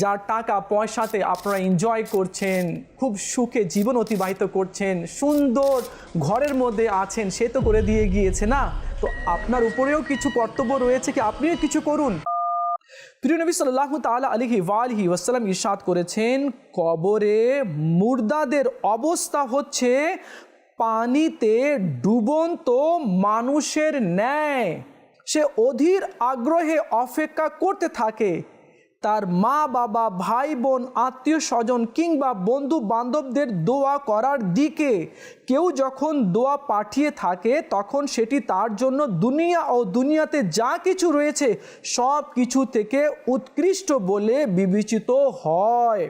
যার টাকা পয়সাতে আপনারা এনজয় করছেন, খুব সুখে জীবন অতিবাহিত করছেন, সুন্দর ঘরের মধ্যে আছেন, সে তো করে দিয়ে গিয়েছে না? তো আপনার উপরেও কিছু কর্তব্য রয়েছে কি আপনিও কিছু করুন? প্রিয় নবী সাল্লাহ তালা আলিহি ওয়ালহি ওয়াসাল্লাম ইরশাদ করেছেন, কবরে মুর্দাদের অবস্থা হচ্ছে পানিতে ডুবন্ত মানুষের ন্যায়। সে অধীর আগ্রহে অপেক্ষা করতে থাকে। তার মা, বাবা, ভাই, বোন, আত্মীয় স্বজন কিংবা বন্ধু বান্ধবদের দোয়া করার দিকে কেউ যখন দোয়া পাঠিয়ে থাকে, তখন সেটি তার জন্য দুনিয়া ও দুনিয়াতে যা কিছু রয়েছে সব কিছু থেকে উৎকৃষ্ট বলে বিবেচিত হয়।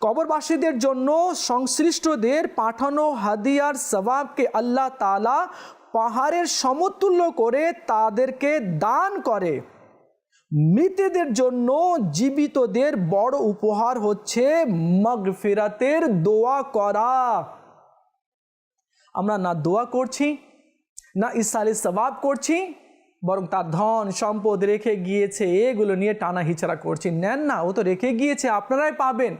কবরবাসীদের জন্য সংশ্লিষ্টদের পাঠানো হাদিয়ার সবাবকে আল্লাহ তালা পাহাড়ের সমতুল্য করে তাদেরকে দান করে। মৃতেদের জন্য জীবিতদের বড় উপহার হচ্ছে মগফিরাতের দোয়া করা। আমরা না দোয়া করছি, না ইসালে সবাব করছি, বরং তার ধন, সম্পদ রেখে গিয়েছে, এগুলো নিয়ে টানা হিচড়া করছি। নেন না, ও তো রেখে গিয়েছে, আপনারাই পাবেন।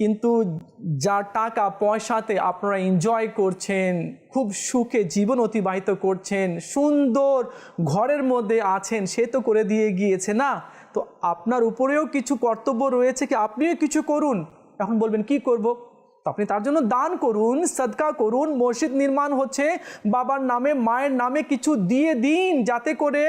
কিন্তু যার টাকা পয়সাতে আপনারা এনজয় করছেন, খুব সুখে জীবন অতিবাহিত করছেন, সুন্দর ঘরের মধ্যে আছেন, সে তো করে দিয়ে গিয়েছে না? তো আপনার উপরেও কিছু কর্তব্য রয়েছে কি? আপনিও কিছু করুন। এখন বলবেন, কি করব? তো আপনি তার জন্য দান করুন, সদকা করুন। মসজিদ নির্মাণ হচ্ছে বাবার নামে, মায়ের নামে কিছু দিয়ে দিন যাতে করে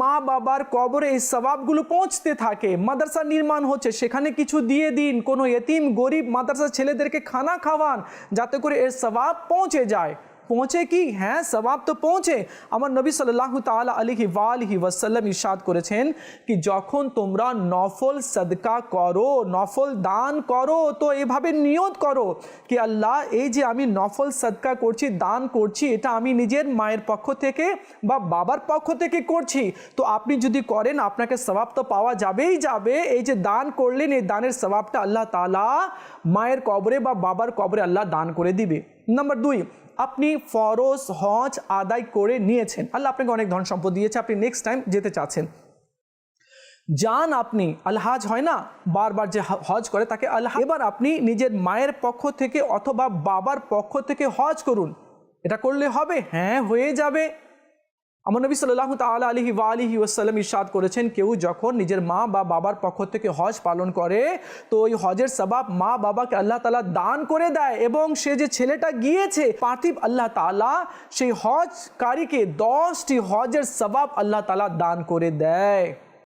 মা বাবার কবরে এই স্বভাবগুলো পৌঁছতে থাকে। মাদ্রাসা নির্মাণ হচ্ছে, সেখানে কিছু দিয়ে দিন। কোনো এতিম, গরিব মাদ্রাসা ছেলেদেরকে খানা খাওয়ান যাতে করে এর স্বভাব পৌঁছে যায়। পৌঁছে কি হ্যাঁ সবাব তো পৌঁছে আমার নবী সাল্লাহ তালা আলিহি ওয়ালিহি ওয়াসাল্লাম ইরশাদ করেছেন কি যখন তোমরা নফল সদকা করো নফল দান করো তো এভাবে নিয়ত করো কি আল্লাহ এই যে আমি নফল সদকা করছি দান করছি এটা আমি নিজের মায়ের পক্ষ থেকে বা বাবার পক্ষ থেকে করছি। তো আপনি যদি করেন, আপনাকে সবাব তো পাওয়া যাবেই যাবে। এই যে দান করলেন, এই দানের সবাবটা আল্লাহ তালা মায়ের কবরে বা বাবার কবরে আল্লাহ দান করে দিবে। নাম্বার দুই, আপনি ফরজ হজ আদায় করে নিয়েছেন। আল্লাহ আপনাকে অনেক ধন সম্পদ দিয়েছে, আপনি নেক্সট টাইম যেতে চাচ্ছেন। যান আপনি আলহাজ হয় না? বারবার যে হজ করে, তাকে আল্লাহ এবার আপনি নিজের মায়ের পক্ষ থেকে অথবা বাবার পক্ষ থেকে হজ করুন। এটা করলে হবে? হ্যাঁ হয়ে যাবে। আমার নবী সাল্লাহ তালা আলহি আলিহি ওসাল্লাম ইরশাদ করেছেন, কেউ যখন নিজের মা বা বাবার পক্ষ থেকে হজ পালন করে, তো ওই হজের সবাব মা বাবাকে আল্লাহ তালা দান করে দেয় এবং সে যে ছেলেটা গিয়েছে, পার্থিব আল্লাহ তালা সেই হজকারীকে দশটি হজের সবাব আল্লাহ তালা দান করে দেয়।